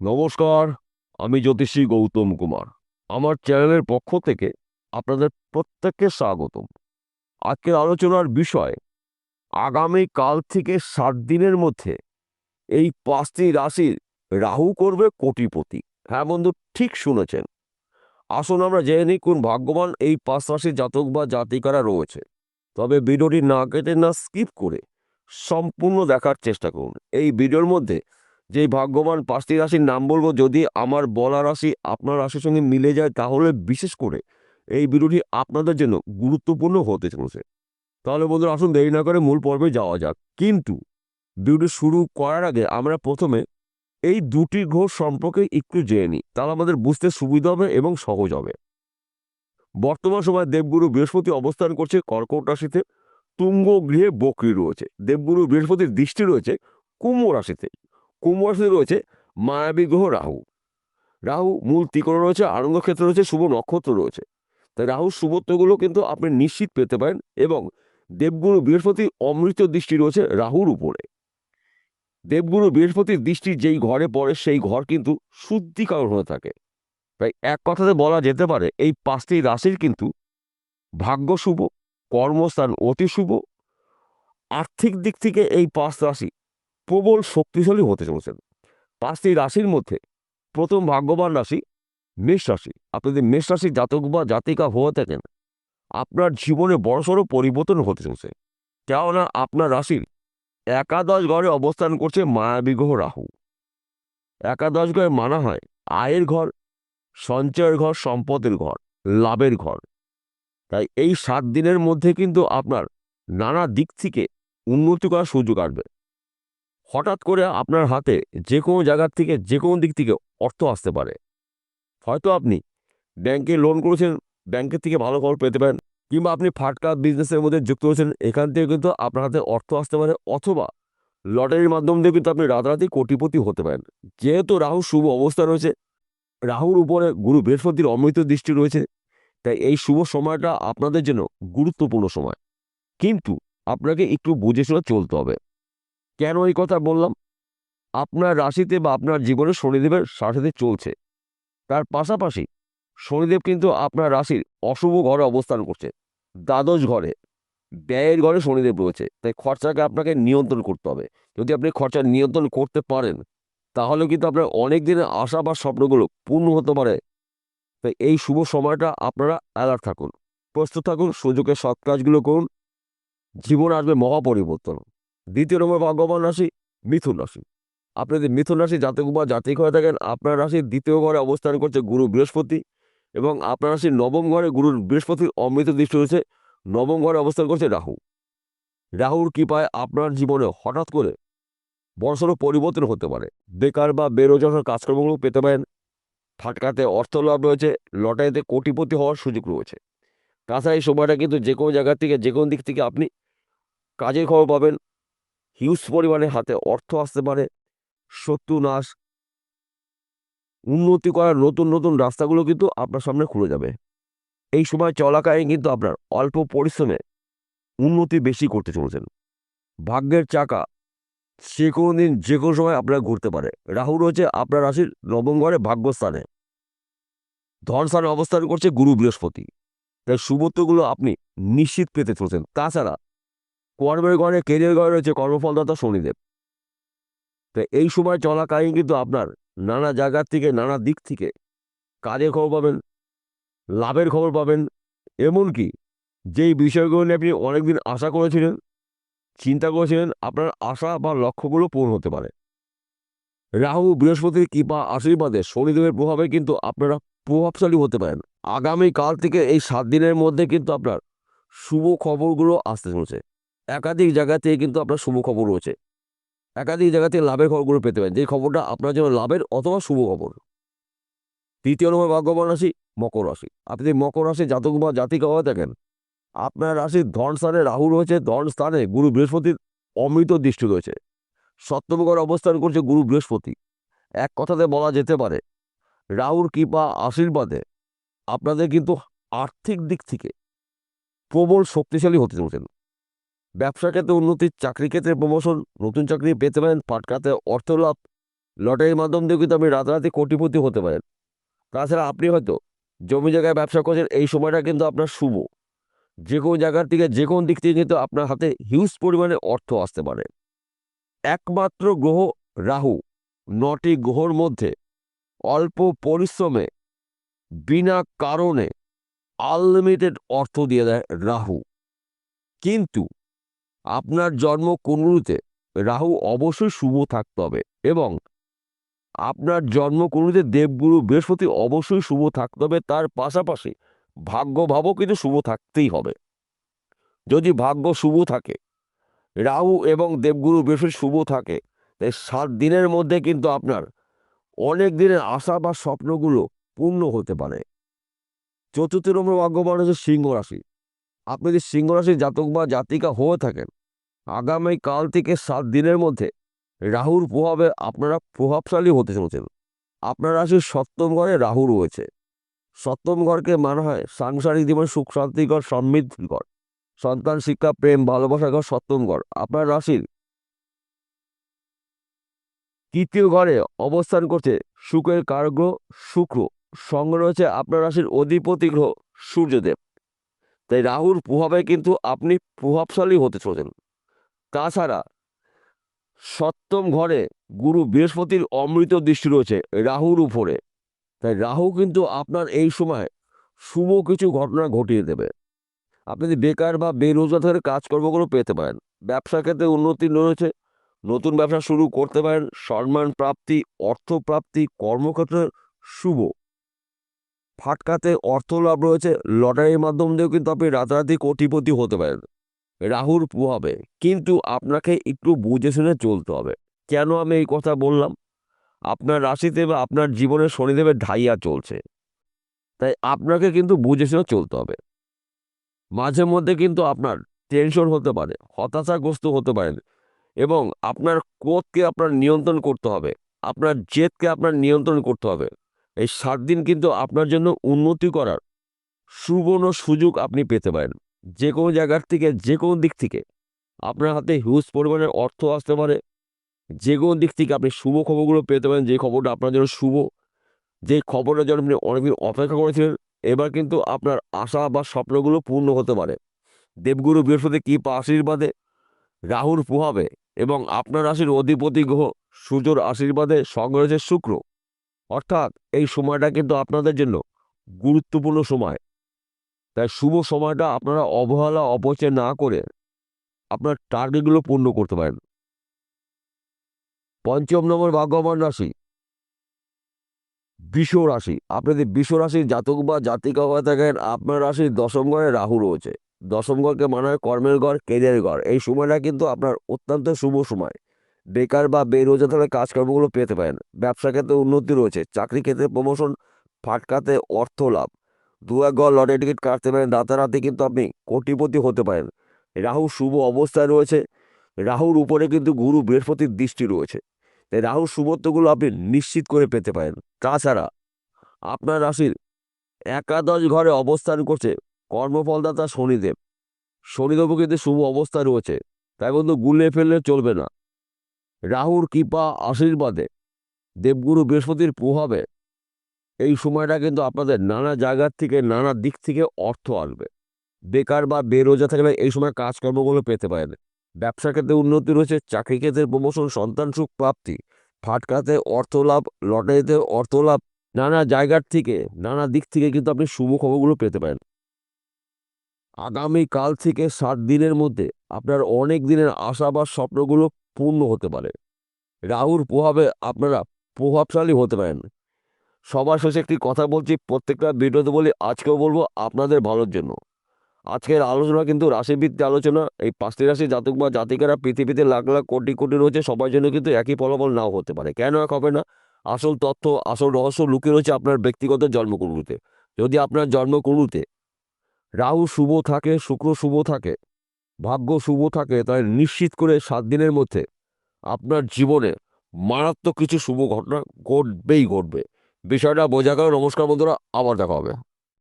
নমস্কার, আমি জ্যোতিষী গৌতম কুমার। আমার চ্যানেলের পক্ষ থেকে আপনাদের প্রত্যেককে স্বাগতম। আজকের আলোচনার বিষয়, আগামী কাল থেকে সাত দিনের মধ্যে এই পাঁচটি রাশির রাহু করবে কোটিপতি। হ্যাঁ বন্ধু, ঠিক শুনেছেন। আসুন আমরা জেনে নিই কোন ভাগ্যবান এই পাঁচ রাশির জাতক বা জাতিকারা রয়েছে। তবে ভিডিওটি না কেটে না স্কিপ করে সম্পূর্ণ দেখার চেষ্টা করুন। এই ভিডিওর মধ্যে যেই ভাগ্যবান পাঁচটি রাশির নাম বলব, যদি আমার বলা রাশি আপনার রাশির সঙ্গে মিলে যায়, তাহলে বিশেষ করে এই ভিডিওটি আপনাদের জন্য গুরুত্বপূর্ণ হতে চলেছে। তাহলে বন্ধুরা, আসুন দেরি না করে মূল পর্বে যাওয়া যাক। কিন্তু ভিডিওটি শুরু করার আগে আমরা প্রথমে এই দুটি গ্রহ সম্পর্কে একটু জেনে নিই। তাহলে আমাদের বুঝতে সুবিধা হবে এবং সহজ হবে। বর্তমান সময় দেবগুরু বৃহস্পতি অবস্থান করছে কর্কট রাশিতে। তুঙ্গ গৃহে বকরি রয়েছে। দেবগুরু বৃহস্পতির দৃষ্টি রয়েছে কুম্ভ রাশিতে। কুম্ভ রাশিতে রয়েছে মায়াবী গ্রহ রাহু। রাহু মূল ত্রিকোণ রয়েছে, আনন্দ ক্ষেত্র রয়েছে, শুভ নক্ষত্র রয়েছে। তাই রাহুর শুভত্বগুলো কিন্তু আপনি নিশ্চিত পেতে পারেন এবং দেবগুরু বৃহস্পতির অমৃত দৃষ্টি রয়েছে রাহুর উপরে। দেবগুরু বৃহস্পতির দৃষ্টি যেই ঘরে পড়ে, সেই ঘর কিন্তু শুদ্ধিকরণ হয়ে থাকে। তাই এক কথাতে বলা যেতে পারে, এই পাঁচটি রাশির কিন্তু ভাগ্য শুভ, কর্মস্থান অতি শুভ। আর্থিক দিক থেকে এই পাঁচ রাশি প্রবল শক্তিশালী হতে চলেছেন। পাঁচটি রাশির মধ্যে প্রথম ভাগ্যবান রাশি মেষ রাশি। আপনি যদি মেষ রাশির জাতক বা জাতিকা হয়ে থাকেন, আপনার জীবনে বড়সড় পরিবর্তন হতে চলছে। কেননা আপনার রাশির একাদশ ঘরে অবস্থান করছে মায়াবী গ্রহ রাহু। একাদশ ঘরে মানা হয় আয়ের ঘর, সঞ্চয়ের ঘর, সম্পদের ঘর, লাভের ঘর। তাই এই সাত দিনের মধ্যে কিন্তু আপনার নানা দিক থেকে উন্নতি করার সুযোগ আসবে। হঠাৎ করে আপনার হাতে যে কোনো জায়গার থেকে যে কোনো দিক থেকে অর্থ আসতে পারে। হয়তো আপনি ব্যাংকে লোন করেছেন, ব্যাংকের থেকে ভালো খবর পেতে পারেন, কিংবা আপনি ফাটকা বিজনেসের মধ্যে যুক্ত হয়েছেন এখান থেকে কিন্তু আপনার হাতে অর্থ আসতে পারে, অথবা লটারির মাধ্যম দিয়ে কিন্তু আপনি রাতারাতি কোটিপতি হতে পারেন। যেহেতু রাহু শুভ অবস্থা রয়েছে, রাহুর উপরে গুরু বৃহস্পতির অমৃত দৃষ্টি রয়েছে, তাই এই শুভ সময়টা আপনাদের জন্য গুরুত্বপূর্ণ সময়। কিন্তু আপনাকে একটু বুঝে শুনে চলতে হবে। কেন এই কথা বললাম? আপনার রাশিতে বা আপনার জীবনে শনিদেবের সাথে চলছে। তার পাশাপাশি শনিদেব কিন্তু আপনার রাশির অশুভ ঘরে অবস্থান করছে। দ্বাদশ ঘরে। ব্যয়ের ঘরে শনিদেব রয়েছে। তাই খরচাকে আপনাকে নিয়ন্ত্রণ করতে হবে। যদি আপনি খরচা নিয়ন্ত্রণ করতে পারেন তাহলে কিন্তু আপনার অনেক দিনের আশা বা স্বপ্নগুলো পূর্ণ হতে পারে। তাই এই শুভ সময়টা আপনারা অ্যালার্ট থাকুন। প্রস্তুত থাকুন, সুযোগের সৎ কাজগুলো করুন। জীবন আসবে মহা পরিবর্তন দ্বিতীয় নম্বর ভাগ্যবান রাশি মিথুন রাশি। আপনি যদি মিথুন রাশি জাতক বা জাতিক হয়ে থাকেন, আপনার রাশির দ্বিতীয় ঘরে অবস্থান করছে গুরু বৃহস্পতি এবং আপনার রাশির নবম ঘরে গুরুর বৃহস্পতির অমৃত দৃষ্টি রয়েছে নবম ঘরে অবস্থান করছে রাহু। রাহুর কৃপায় আপনার জীবনে হঠাৎ করে বড়সড় পরিবর্তন হতে পারে। বেকার বা বেরোজগার কাজকর্মগুলো পেতে পারেন, ফাটকাতে অর্থ লাভ রয়েছে, লটারিতে কোটিপতি হওয়ার সুযোগ রয়েছে। তাছাড়া এই সময়টা কিন্তু যে কোনো জায়গা থেকে যে কোনো দিক থেকে আপনি কাজের খবর পাবেন হিউজ পরিমাণে হাতে অর্থ আসতে পারে। শত্রু নাশ উন্নতি করার নতুন নতুন রাস্তাগুলো কিন্তু আপনার সামনে খুলে যাবে। এই সময় চলাকালীন কিন্তু আপনার অল্প পরিশ্রমে উন্নতি বেশি করতে চলেছেন। ভাগ্যের চাকা যে কোনো দিন, যে কোনো সময় আপনার ঘুরতে পারে। রাহু রয়েছে আপনার রাশির নবম ঘরে ভাগ্যস্থানে। ধন স্থানে অবস্থান করছে গুরু বৃহস্পতি। তাই শুভত্বগুলো আপনি নিশ্চিত পেতে চলেছেন। তাছাড়া কর্মের ঘরে কেরিয়ার ঘরে রয়েছে কর্মফলদাতা শনিদেব। তাই এই সময় চলাকালীন কিন্তু আপনার নানা জায়গার থেকে, নানা দিক থেকে কাজের খবর পাবেন, লাভের খবর পাবেন। এমনকি যেই বিষয়গুলো নিয়ে আপনি অনেকদিন আশা করেছিলেন, চিন্তা করেছিলেন, আপনার আশা বা লক্ষ্যগুলো পূরণ হতে পারে। রাহু, বৃহস্পতির কৃপা, আশীর্বাদে শনিদেবের প্রভাবে কিন্তু আপনারা প্রভাবশালী হতে পারেন। আগামী কাল থেকে এই সাত দিনের মধ্যে কিন্তু আপনার শুভ খবরগুলো আসতে চলেছে। একাধিক জায়গাতে কিন্তু আপনার শুভ খবর রয়েছে। একাধিক জায়গাতে লাভের খবরগুলো পেতে পারেন। যে খবরটা আপনার জন্য লাভের অথবা শুভ খবর। তৃতীয় নম্বর ভাগ্যবান রাশি, মকর রাশি। আপনি যদি মকর রাশি জাতক বা জাতিকা হয়ে থাকেন, আপনার রাশির ধন স্থানে রাহু রয়েছে ধন স্থানে গুরু বৃহস্পতির অমৃত দৃষ্টি রয়েছে। সপ্তমঘর অবস্থান করছে গুরু বৃহস্পতি। এক কথাতে বলা যেতে পারে রাহুর কৃপা আশীর্বাদে আপনাদের কিন্তু আর্থিক দিক থেকে প্রবল শক্তিশালী হতে চলেছেন। ব্যবসা ক্ষেত্রে উন্নতি চাকরি ক্ষেত্রে প্রমোশন নতুন চাকরি পেতে পারেন পাটকাতে অর্থ লাভ, লটারির মাধ্যম দিয়ে কিন্তু আপনি রাতারাতি কোটিপতি হতে পারেন। তাছাড়া আপনি হয়তো জমি জায়গায় ব্যবসা করছেন, এই সময়টা কিন্তু আপনার শুভ। যে কোনো জায়গার থেকে যে কোনো দিক থেকে কিন্তু আপনার হাতে হিউজ পরিমাণে অর্থ আসতে পারে। একমাত্র গ্রহ রাহু, নটি গ্রহর মধ্যে অল্প পরিশ্রমে, বিনা কারণে আনলিমিটেড অর্থ দিয়ে দেয় রাহু। কিন্তু আপনার জন্ম কুণ্ডলিতে। রাহু অবশ্যই শুভ থাকতে হবে এবং আপনার জন্ম কুণ্ডলিতে দেবগুরু বৃহস্পতি অবশ্যই শুভ থাকতে হবে। তার পাশাপাশি ভাগ্য ভাবও কিন্তু শুভ থাকতেই হবে। যদি ভাগ্য শুভ থাকে, রাহু এবং দেবগুরু বৃহস্পতি শুভ থাকে, তাই সাত দিনের মধ্যে কিন্তু আপনার অনেক দিনের আশা বা স্বপ্নগুলো পূর্ণ হতে পারে। চতুর্থ নম্বর ভাগ্যবান হচ্ছে সিংহ রাশি। আপনি যদি সিংহ রাশির জাতক বা জাতিকা হয়ে থাকেন আগামী কাল থেকে সাত দিনের মধ্যে রাহুর প্রভাবে আপনারা প্রভাবশালী হতে চলেছেন। আপনার রাশির সপ্তম ঘরে রাহু রয়েছে, সপ্তম ঘরকে মানা হয় সাংসারিক জীবন সুখ শান্তিকর সমৃদ্ধিকর। সন্তান শিক্ষা, প্রেম, ভালোবাসা ঘর সপ্তম ঘর। আপনার রাশির তৃতীয় ঘরে অবস্থান করছে সুখের কারগ্রহ শুক্র। সঙ্গে রয়েছে আপনার রাশির অধিপতি গ্রহ সূর্যদেব। তাই রাহুর প্রভাবে কিন্তু আপনি প্রভাবশালী হতে চলেছেন। তাছাড়া সপ্তম ঘরে গুরু বৃহস্পতির অমৃত দৃষ্টি রয়েছে, রাহুর উপরে। তাই রাহু কিন্তু আপনার এই সময় শুভ কিছু ঘটনা ঘটিয়ে দেবে। আপনি যদি বেকার বা বেরোজগার থেকে কাজকর্মগুলো পেতে পারেন ব্যবসা ক্ষেত্রে উন্নতি রয়েছে, নতুন ব্যবসা শুরু করতে পারেন, সম্মান প্রাপ্তি, অর্থ প্রাপ্তি, কর্মক্ষেত্রে শুভ। ফাটকাতে অর্থ লাভ রয়েছে, লটারির মাধ্যম দিয়েও কিন্তু আপনি রাতারাতি কোটিপতি হতে পারেন। রাহুর প্রভাবে কিন্তু আপনাকে একটু বুঝে শুনে চলতে হবে। কেন আমি এই কথা বললাম? আপনার রাশিতে বা আপনার জীবনে শনিদেবের ঢাইয়া চলছে। তাই আপনাকে কিন্তু বুঝে শুনে চলতে হবে। মাঝে মধ্যে কিন্তু আপনার টেনশন হতে পারে, হতাশাগ্রস্ত হতে পারেন এবং আপনার ক্রোধকে আপনার নিয়ন্ত্রণ করতে হবে। আপনার জেদকে আপনার নিয়ন্ত্রণ করতে হবে। এই সাত দিন কিন্তু আপনার জন্য উন্নতি করার সুবর্ণ সুযোগ আপনি পেতে পারেন। যে কোনো জায়গার থেকে যে কোনো দিক থেকে আপনার হাতে হিউজ পরিমাণের অর্থ আসতে পারে। যে কোনো দিক থেকে আপনি শুভ খবরগুলো পেতে পারেন, যে খবরটা আপনার জন্য শুভ। যে খবরের জন্য আপনি অনেকদিন অপেক্ষা করেছিলেন, এবার কিন্তু আপনার আশা বা স্বপ্নগুলো পূর্ণ হতে পারে। দেবগুরু বৃহস্পতি কৃপা আশীর্বাদে রাহুর প্রভাবে এবং আপনার রাশির অধিপতি গ্রহ সূর্যর আশীর্বাদে সঙ্গে রয়েছে শুক্র, অর্থাৎ এই সময়টা কিন্তু আপনাদের জন্য গুরুত্বপূর্ণ সময়। তাই শুভ সময়টা আপনারা অবহেলা, অপচয় না করে আপনার টার্গেটগুলো পূর্ণ করতে পারেন। পঞ্চম নম্বর ভাগ্যবান রাশি। বিষ রাশি। আপনি যদি বিষ রাশির জাতক বা জাতিকা হয়ে থাকেন আপনার রাশির দশম ঘরে রাহু রয়েছে। দশম ঘরকে মানা হয় কর্মের ঘর, কেরিয়ার ঘর। এই সময়টা কিন্তু আপনার অত্যন্ত শুভ সময়। বেকার বা বেরোজগার থেকে কাজকর্মগুলো পেতে পারেন। ব্যবসা ক্ষেত্রে উন্নতি রয়েছে। চাকরি ক্ষেত্রে প্রমোশন ফাটকাতে অর্থ লাভ। দু এক ঘর লটারি টিকিট কাটতে পারেন রাতারাতি কিন্তু আপনি কোটিপতি হতে পারেন। রাহু শুভ অবস্থায় রয়েছে। রাহুর উপরে কিন্তু গুরু বৃহস্পতির দৃষ্টি রয়েছে। তাই রাহুর শুভত্বগুলো আপনি নিশ্চিত করে পেতে পারেন। তাছাড়া আপনার রাশির একাদশ ঘরে অবস্থান করছে কর্মফলদাতা শনিদেব। শনিদেবও কিন্তু শুভ অবস্থা রয়েছে। তাই বন্ধু, গুলে ফেললে চলবে না। রাহুর কৃপা আশীর্বাদে দেবগুরু বৃহস্পতির প্রভাবে এই সময়টা কিন্তু আপনাদের নানা জায়গার থেকে, নানা দিক থেকে অর্থ আসবে। বেকার বা বেরোজা থাকলে এই সময় কাজকর্মগুলো পেতে পারেন। ব্যবসা ক্ষেত্রে উন্নতি রয়েছে চাকরি ক্ষেত্রে প্রমোশন সন্তান সুখ প্রাপ্তি ফাটকাতে অর্থ লাভ, লটারিতে অর্থ লাভ, নানা জায়গার থেকে, নানা দিক থেকে কিন্তু আপনি শুভ খবরগুলো পেতে পারেন। আগামী কাল থেকে সাত দিনের মধ্যে আপনার অনেক দিনের আশা বা স্বপ্নগুলো পূর্ণ হতে পারে। রাহুর প্রভাবে আপনারা প্রভাবশালী হতে পারেন। সবার শেষে একটি কথা বলছি, প্রত্যেকটা ভিডিওতে বলি, আজকেও বলব আপনাদের ভালোর জন্য। আজকের আলোচনা কিন্তু রাশিভিত্তিক আলোচনা। এই পাঁচটি রাশি, জাতক বা জাতিকারা পৃথিবীতে লাখ লাখ কোটি কোটি রয়েছে, সবার জন্য কিন্তু একই ফলাফল নাও হতে পারে। কেন এক হবে না? আসল তথ্য, আসল রহস্য লুকিয়ে রয়েছে আপনার ব্যক্তিগত জন্মকুণ্ডুতে। যদি আপনার জন্মকুণ্ডুতে রাহু শুভ থাকে, শুক্র শুভ থাকে, ভাগ্য শুভ থাকে তাই নিশ্চিত করে সাত দিনের মধ্যে আপনার জীবনে মারাত্মক কিছু শুভ ঘটনা ঘটবেই ঘটবে। বিষয়টা বোঝা গেল। নমস্কার বন্ধুরা আবার দেখা হবে।